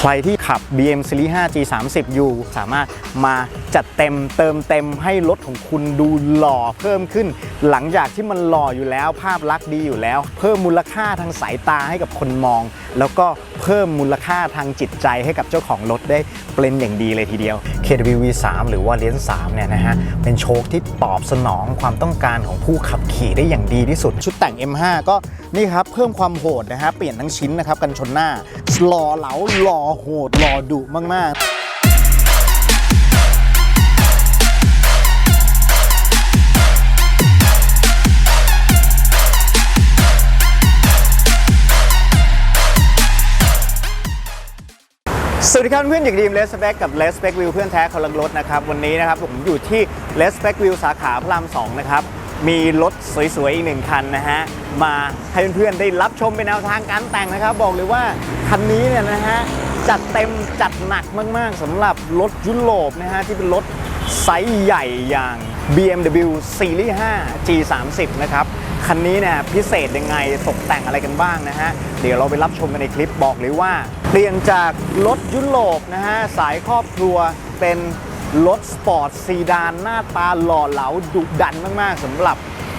ใครที่ขับ BM Series 5 G30 อยู่สามารถมาจัดเต็มเติมเต็มให้รถของคุณดูหล่อเพิ่มขึ้น หลังจากที่มันหล่ออยู่แล้ว ภาพลักษณ์ดีอยู่แล้ว เพิ่มมูลค่าทางสายตาให้กับคนมอง แล้วก็เพิ่มมูลค่าทางจิตใจให้กับเจ้าของรถได้เป็นอย่างดีเลยทีเดียว KW V3 หรือว่าเลนส์3เนี่ยนะฮะเป็นโชคที่ตอบสนองความต้องการของผู้ขับขี่ได้อย่างดีที่สุด ชุดแต่ง M5 ก็นี่ครับเพิ่มความโหดนะฮะเปลี่ยนทั้งชิ้นนะครับกันชนหน้า หล่อเหลาหล่อโหดหล่อดุมาก ๆสวัสดีครับเพื่อนอย่างดีมเลสเปกกับเลสเปกวิวเพื่อนแท้คนลังรถนะครับ วันนี้นะครับผมอยู่ที่เลสเปกวิวสาขาพระราม2นะครับ มีรถสวยๆ อีกหนึ่งคันนะฮะ มาให้เพื่อนๆ ได้รับชมเป็นแนวทางการแต่งนะครับ บอกเลยว่าคันนี้เนี่ยนะฮะ จัดเต็มจัดหนักมากๆสำหรับรถยุโรปนะฮะ ที่เป็นรถไซส์ใหญ่อย่าง BMW Series 5 G30 นะครับ คันนี้เนี่ยพิเศษยังไงตกแต่งอะไรกันบ้างนะฮะ เดี๋ยวเราไปรับชมกันในคลิปบอกเลยว่า เปลี่ยนจากรถยุโรปนะฮะ สายครอบครัวเป็น รถสปอร์ตซีดานหน้าตาหล่อเหลาดุดันมาก ๆสำหรับ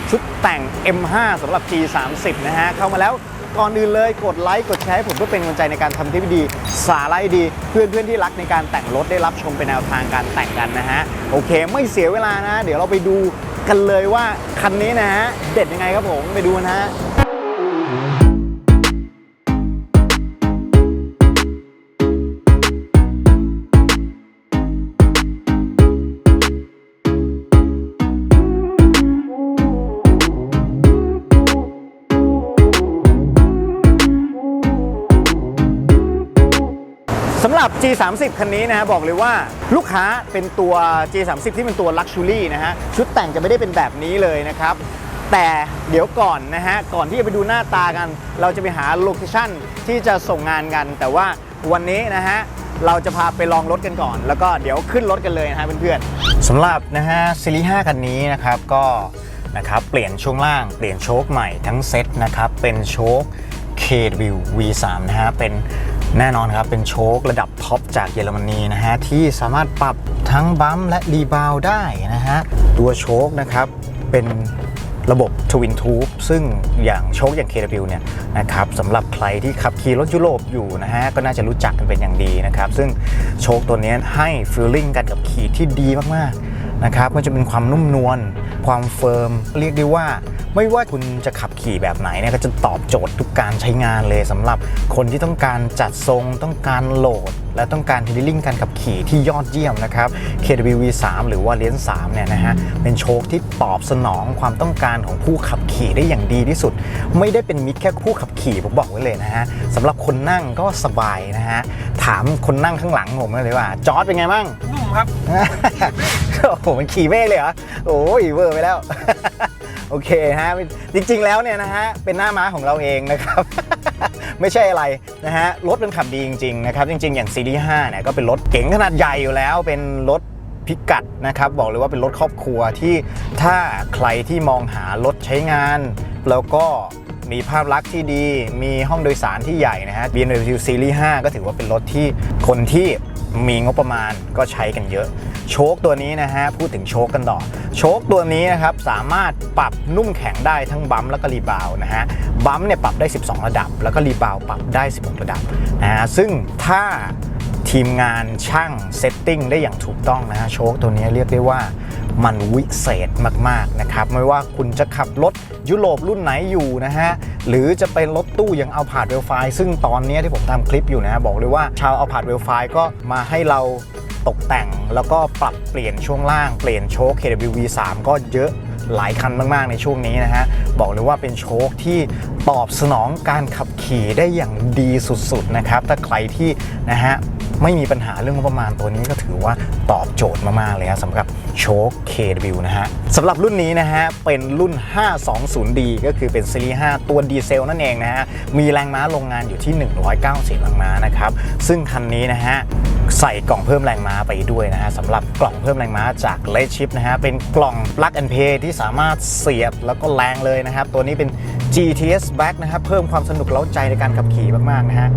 ชุดแต่ง M5 สำหรับ G30 นะฮะ เข้ามาแล้วก่อนอื่นเลยกดไลค์กดแชร์ให้ผมเพื่อเป็นกำลังใจในการทำที่ดี สาระดี เพื่อนเพื่อนๆที่รักในการแต่งรถได้รับชมเป็นแนวทางการแต่งกันนะฮะ โอเค ไม่เสียเวลานะ เดี๋ยวเราไปดูกันเลยว่าคันนี้นะฮะ เด็ดยังไงครับผม ไปดูนะฮะ หรับ G30 คันนี้นะฮะบอกเลยว่าลูกค้าเป็นตัว G30 ที่เป็นตัว Luxury นะฮะชุดแต่งจะไม่ได้เป็นแบบนี้เลยนะครับแต่เดี๋ยวก่อนนะฮะ ก่อนที่จะไปดูหน้าตากัน เราจะไปหาโลเคชั่นที่จะส่งงานกัน แต่ว่าวันนี้นะฮะ เราจะพาไปลองรถกันก่อน แล้วก็เดี๋ยวขึ้นรถกันเลยนะฮะเพื่อนๆสำหรับนะฮะซีรีส์5คันนี้นะครับก็นะครับเปลี่ยนช่วงล่างเปลี่ยนโชคใหม่ทั้งเซตนะครับ เป็นโชค KW V3 นะฮะ เป็น แน่นอนครับ เป็นโชคระดับท็อปจากเยอรมนีนะฮะ ที่สามารถปรับทั้งบัมและรีบาวได้นะฮะ ตัวโชคนะครับ เป็นระบบ Twin Tube ซึ่งอย่างโชคอย่าง KW เนี่ยนะครับสำหรับใครที่ขับขี่รถยุโรปอยู่นะฮะ ก็น่าจะรู้จักกันเป็นอย่างดีนะครับ ซึ่งโชคตัวนี้ให้ฟีลลิ่งการขับขี่ที่ดีมาก ๆ นะครับมันจะเป็นความนุ่มนวลความเฟิร์ม เรียกได้ว่า ไม่ว่าคุณจะขับขี่แบบไหนเนี่ยก็จะตอบโจทย์ทุกการใช้งานเลยสำหรับคนที่ต้องการจัดทรงต้องการโหลด และต้องการฮีลิ่งการขับขี่ที่ยอดเยี่ยมนะครับ KW V3 หรือว่าเลนส์3เนี่ยนะฮะเป็นโชคที่ตอบสนองความต้องการของผู้ขับขี่ได้อย่างดีที่สุด ไม่ได้เป็นมิตรแค่ผู้ขับขี่ผมบอกไว้เลยนะฮะสำหรับคนนั่งก็สบายนะฮะถามคนนั่งข้างหลังผมเลยว่าจอร์ดเป็นไงบ้าง ครับ โอ้โห มันขี่เมฆเลยเหรอ โอ้ยเวอร์ไปแล้ว โอเคฮะ จริงๆ แล้วเนี่ยนะฮะ เป็นหน้าม้าของเราเองนะครับ ไม่ใช่อะไรนะฮะ รถมันขับดีจริงๆ นะครับ จริง ๆ อย่าง CD 5เนี่ยก็เป็นรถเก๋งขนาดใหญ่อยู่แล้ว เป็นรถพิกัดนะครับ บอกเลยว่าเป็นรถครอบครัวที่ถ้าใครที่มองหารถใช้งาน แล้วก็มีภาพลักษณ์ที่ดี มีห้องโดยสารที่ใหญ่นะฮะ BMW Series 5 ก็ถือว่าเป็นรถที่คนที่ มีงบประมาณก็ใช้กันเยอะ โชคตัวนี้นะฮะ พูดถึงโชคกันต่อ โชคตัวนี้นะครับ สามารถปรับนุ่มแข็งได้ทั้งบัมแล้วก็รีบาวนะฮะ บัมเนี่ยปรับได้ 12 ระดับ แล้วก็รีบาวปรับได้ 16 ระดับนะฮะซึ่งถ้าทีมงานช่างเซตติ้งได้อย่างถูกต้องนะฮะ โชคตัวนี้เรียกได้ว่า มันวิเศษมากๆนะครับไม่ว่าคุณจะขับรถยุโรปรุ่นไหนอยู่นะฮะหรือจะเป็นรถตู้อย่างเอาผาดเวลไฟซึ่งตอนนี้ที่ผมทำคลิปอยู่นะฮะบอกเลยว่าชาวเอาผาดเวลไฟก็มาให้เราตกแต่งแล้วก็ปรับเปลี่ยนช่วงล่างเปลี่ยนโชค KWV3 ก็เยอะหลายคันมาก ๆ ในช่วงนี้นะฮะ บอกเลยว่าเป็นโชคที่ตอบสนองการขับขี่ได้อย่างดีสุด ๆ นะครับ ถ้าใครที่นะฮะ ไม่มีปัญหาเรื่องงบประมาณตัวนี้ก็ถือว่าตอบโจทย์มาก ๆ เลยครับสำหรับ โชค KW นะฮะสำหรับรุ่นนี้นะฮะ เป็นรุ่น 520D ก็คือเป็นซีรีส์5ตัวดีเซลนั่นเองนะฮะ มีแรงม้าโรงงานอยู่ที่ 190แรงม้านะครับ ซึ่งคันนี้นะฮะใส่กล่องเพิ่มแรงม้าไปด้วยนะฮะสำหรับกล่องเพิ่มแรงม้าจาก l e d Chip นะฮะเป็นกล่อง plug and play ที่สามารถเสียบแล้วก็แรงเลยนะครับ ตัวนี้เป็น GTS Back นะครับเพิ่มความสนุกเล้าใจในการขับขี่มากๆนะฮะ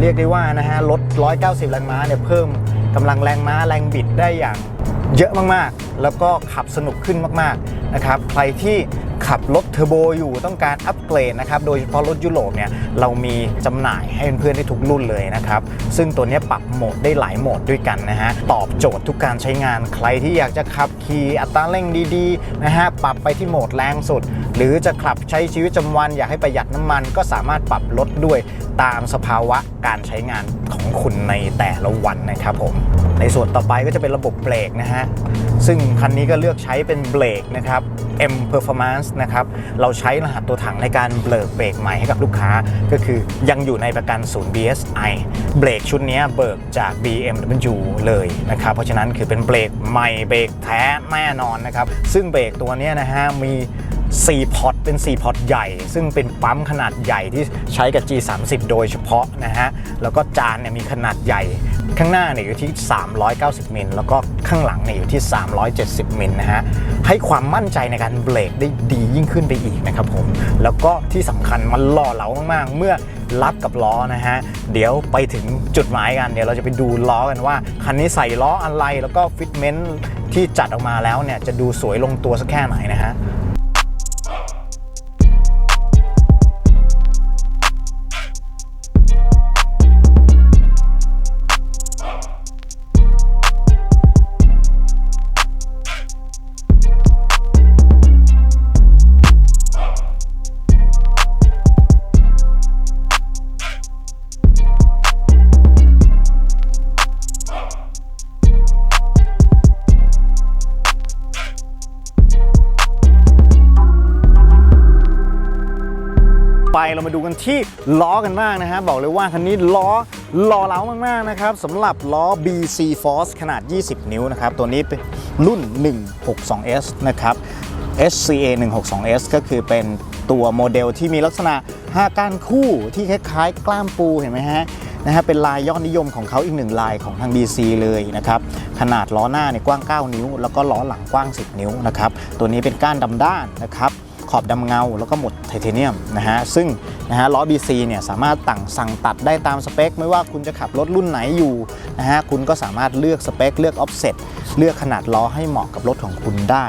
เรียกได้ว่านะฮะรถ190 แรงม้าเนี่ยเพิ่มกำลังแรงม้าแรงบิดได้อย่าง เยอะมากๆ แล้วก็ขับสนุกขึ้นมากๆนะครับใครที่ขับรถเทอร์โบอยู่ต้องการอัปเกรดนะครับโดยเฉพาะรถยุโรปเนี่ยเรามีจำหน่ายให้เพื่อนๆได้ทุกรุ่นเลยนะครับซึ่งตัวนี้ปรับโหมดได้หลายโหมดด้วยกันนะฮะตอบโจทย์ทุกการใช้งาน ใครที่อยากจะขับขี่อัตราเร่งดีๆนะฮะปรับไปที่โหมดแรงสุด หรือจะขับใช้ชีวิตประจำวัน อยากให้ประหยัดน้ำมันก็สามารถปรับลดด้วยตามสภาวะการใช้งานของคุณในแต่ละวันนะครับผม ในส่วนต่อไปก็จะเป็นระบบเบรกนะฮะ ซึ่งคันนี้ก็เลือกใช้เป็นเบรกนะครับ M Performance นะครับ เราใช้รหัสตัวถังในการเบรกเบรกใหม่ให้กับลูกค้า ก็คือยังอยู่ในประกันศูนย์ BSI เบรกชุดนี้เบิกจาก BMW เลยนะครับ เพราะฉะนั้นคือเป็นเบรกใหม่เบรกแท้แน่นอนนะครับ ซึ่งเบรกตัวนี้นะฮะมี 4พอตเป็น 4พอตใหญ่ ซึ่งเป็นปั๊มขนาดใหญ่ที่ใช้กับ G30 โดยเฉพาะนะฮะ แล้วก็จานเนี่ยมีขนาดใหญ่ ข้างหน้าเนี่ยอยู่ที่ 390 มิล แล้วก็ข้างหลังเนี่ยอยู่ที่ 370 มิลนะฮะ ให้ความมั่นใจในการเบรกได้ดียิ่งขึ้นไปอีกนะครับผม แล้วก็ที่สำคัญมันหล่อเหลามากๆ เมื่อรับกับล้อนะฮะ เดี๋ยวไปถึงจุดหมายกัน เดี๋ยวเราจะไปดูล้อกันว่าคันนี้ใส่ล้ออะไร แล้วก็ฟิตเมนต์ที่จัดออกมาแล้วเนี่ยจะดูสวยลงตัวสักแค่ไหนนะฮะ เรามาดูกันที่ล้อกันบ้างนะฮะบอกเลยว่าคันนี้ล้อล้อเล้ามากๆนะครับสำหรับล้อ BC Force ขนาด 20 นิ้วนะครับ ตัวนี้เป็นรุ่น 162S นะครับ SCA 162S ก็คือเป็นตัวโมเดลที่มีลักษณะ5ก้านคู่ที่คล้ายๆ กล้ามปูเห็นไหมฮะนะฮะเป็นลายยอดนิยมของเขาอีกหนึ่งลายของทาง BC เลยนะครับขนาดล้อหน้าเนี่ยกว้าง 9 นิ้ว แล้วก็ล้อหลังกว้าง 10 นิ้วนะครับตัวนี้เป็นก้านดำด้านนะครับ ขอบดำเงา แล้วก็หมดไทเทเนียมนะฮะซึ่งนะฮะล้อ BC เนี่ยสามารถตั้งสั่งตัดได้ตามสเปค ไม่ว่าคุณจะขับรถรุ่นไหนอยู่นะฮะคุณก็สามารถเลือกสเปค เลือกออฟเซ็ตเลือกขนาดล้อให้เหมาะกับรถของคุณได้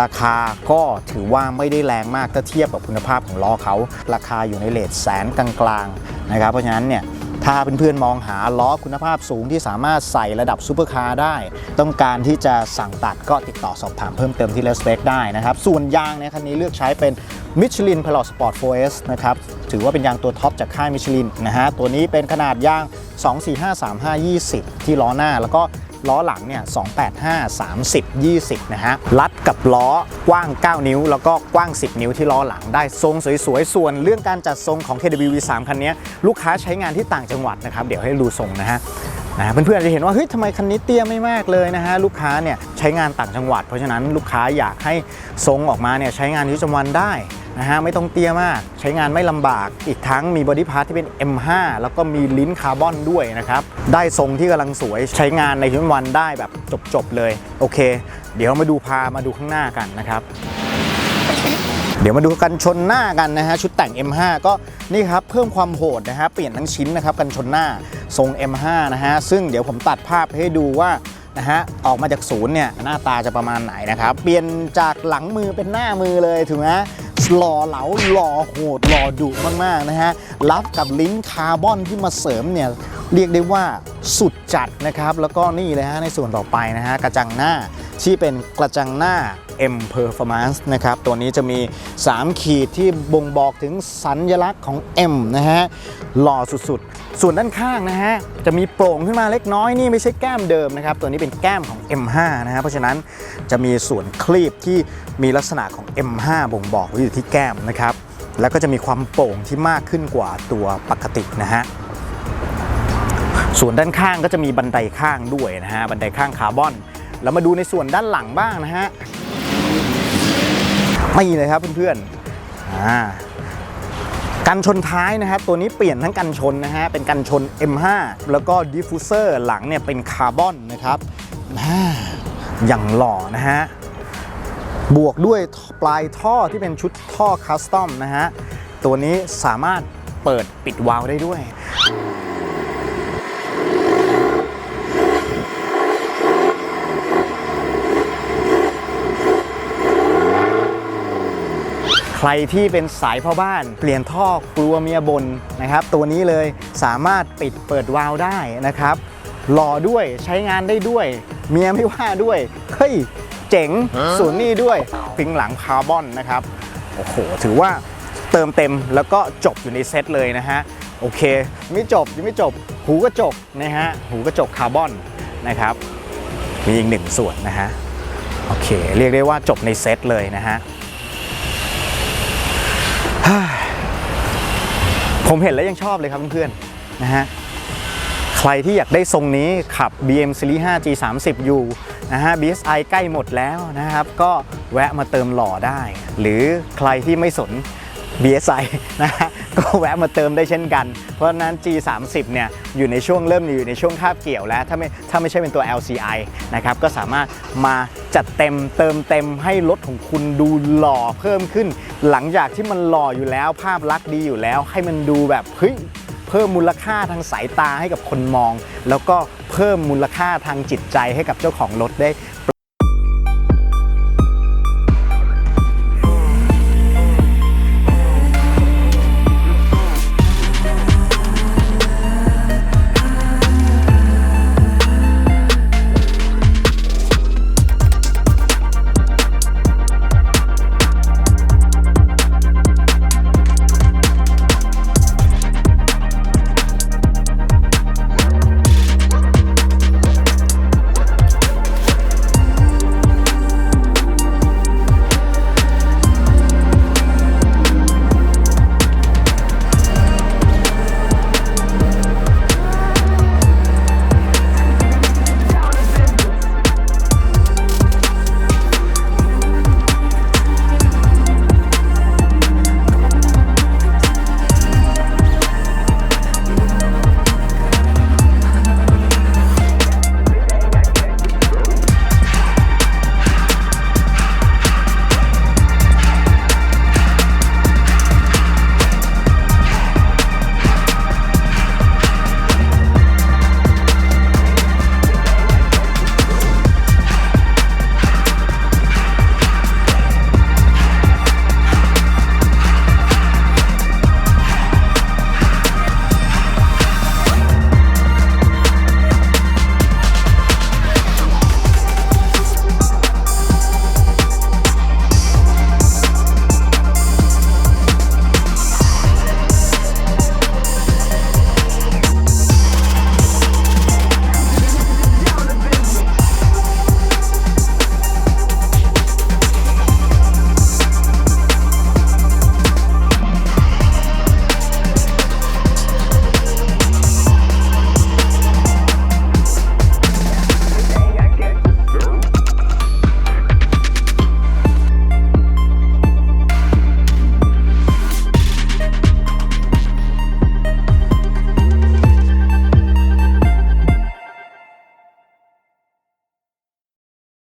ราคาก็ถือว่าไม่ได้แรงมากถ้าเทียบกับคุณภาพของล้อเขาราคาอยู่ในเลทแสนกลางๆนะครับเพราะฉะนั้นเนี่ย ถ้าเพื่อนๆมองหาล้อคุณภาพสูงที่สามารถใส่ระดับซูเปอร์คาร์ได้ ต้องการที่จะสั่งตัดก็ติดต่อสอบถามเพิ่มเติมที่เลสเบกได้นะครับ ส่วนยางในคันนี้เลือกใช้เป็นมิชลินพลอสปอร์ต 4S นะครับถือว่าเป็นยางตัวท็อปจากค่ายมิชลินนะฮะตัวนี้เป็นขนาดยาง 2453520 ที่ล้อหน้าแล้วก็ ล้อหลังเนี่ย285 30 20 นะฮะรัดกับล้อกว้าง 9 นิ้ว แล้วก็กว้าง 10 นิ้วที่ล้อหลังได้ทรงสวยๆ ส่วนเรื่องการจัดทรงของ KW V3 คันนี้ลูกค้าใช้งานที่ต่างจังหวัดนะครับ เดี๋ยวให้ดูทรงนะฮะนะเพื่อนๆจะเห็นว่าเฮ้ยทำไมคันนี้เตี้ยไม่มากเลยนะฮะลูกค้าเนี่ยใช้งานต่างจังหวัด เพราะฉะนั้นลูกค้าอยากให้ทรงออกมาเนี่ยใช้งานที่ประจำวันได้ นะฮะไม่ต้องเตี้ยมาก ใช้งานไม่ลำบาก อีกทั้งมีบอดี้พาร์ทที่เป็น M5 แล้วก็มีลิ้นคาร์บอนด้วยนะครับ ได้ทรงที่กำลังสวยใช้งานในชีวิตวันได้แบบจบ ๆ เลย โอเค เดี๋ยวมาดูพามาดูข้างหน้ากันนะครับ เดี๋ยวมาดูกันชนหน้ากันนะฮะชุดแต่ง M5 ก็นี่ครับเพิ่มความโหดนะฮะเปลี่ยนทั้งชิ้นนะครับกันชนหน้าทรง M5 นะฮะซึ่งเดี๋ยวผมตัดภาพให้ดูว่านะฮะออกมาจากศูนย์เนี่ยหน้าตาจะประมาณไหนนะครับ เปลี่ยนจากหลังมือเป็นหน้ามือเลยถูกไหม หล่อเหลาหล่อโหดหล่อดุมากๆนะฮะรับกับลิ้นคาร์บอนที่มาเสริมเนี่ย เรียกได้ว่าสุดจัดนะครับ แล้วก็นี่เลยฮะในส่วนต่อไปนะฮะกระจังหน้าที่เป็นกระจังหน้า M Performance นะครับตัวนี้จะมี 3 ขีดที่บ่งบอกถึงสัญลักษณ์ของ M นะฮะหล่อสุดๆ ส่วนด้านข้างนะฮะจะมีโปร่งขึ้นมาเล็กน้อยนี่ไม่ใช่แก้มเดิมนะครับตัวนี้เป็นแก้มของ M5 นะฮะเพราะฉะนั้นจะมีส่วนคลีบที่มีลักษณะของ M5 บ่งบอกไว้อยู่ที่แก้มนะครับแล้วก็จะมีความโปร่งที่มากขึ้นกว่าตัวปกตินะฮะ ส่วนด้านข้างก็จะมีบันไดข้างด้วยนะฮะ บันไดข้างคาร์บอน แล้วมาดูในส่วนด้านหลังบ้างนะฮะนี่เลยครับเพื่อนๆอ่ากันชนท้ายนะครับตัวนี้เปลี่ยนทั้งกันชนนะฮะ เป็นกันชน M5 แล้วก็ดิฟฟูเซอร์หลังเนี่ยเป็นคาร์บอนนะครับอ่าอย่างหล่อนะฮะ บวกด้วยปลายท่อที่เป็นชุดท่อคัสตอมนะฮะ ตัวนี้สามารถเปิดปิดวาล์วได้ด้วย รที่เป็นสายพ่อบ้าน เปลี่ยนท่อกลัวเมียบนนะครับ ตัวนี้เลยสามารถปิดเปิดวาล์วได้นะครับหล่อด้วยใช้งานได้ด้วย เมียไม่ว่าด้วย เฮ้ย เจ๋งส่วนนี้ด้วยพิงหลังคาร์บอนนะครับ โอ้โห ถือว่าเติมเต็มแล้วก็จบอยู่ในเซตเลยนะฮะ โอเคยังไม่จบยังไม่จบ หูกระจกนะฮะ หูกระจกคาร์บอนนะครับ มีอีกหนึ่งส่วนนะฮะ โอเค เรียกได้ว่าจบในเซตเลยนะฮะ ผมเห็นแล้วยังชอบเลยครับเพื่อนๆนะฮะใครที่อยากได้ทรงนี้ขับ BM Series 5 G30 อยู่นะฮะ BSI ใกล้หมดแล้วนะครับ ก็แวะมาเติมหล่อได้ หรือใครที่ไม่สน BSI นะฮะก็แวะมาเติมได้เช่นกัน เพราะฉะนั้น G30 เนี่ยอยู่ในช่วงเริ่มอยู่ในช่วงคาบเกี่ยวแล้ว ถ้าไม่ถ้าไม่ใช่เป็นตัว LCI นะครับก็สามารถมาจัดเต็มเติมเต็มให้รถของคุณดูหล่อเพิ่มขึ้น หลังจากที่มันหล่ออยู่แล้วภาพลักษณ์ดีอยู่แล้ว ให้มันดูแบบเฮ้ยเพิ่มมูลค่าทางสายตาให้กับคนมอง แล้วก็เพิ่มมูลค่าทางจิตใจให้กับเจ้าของรถได้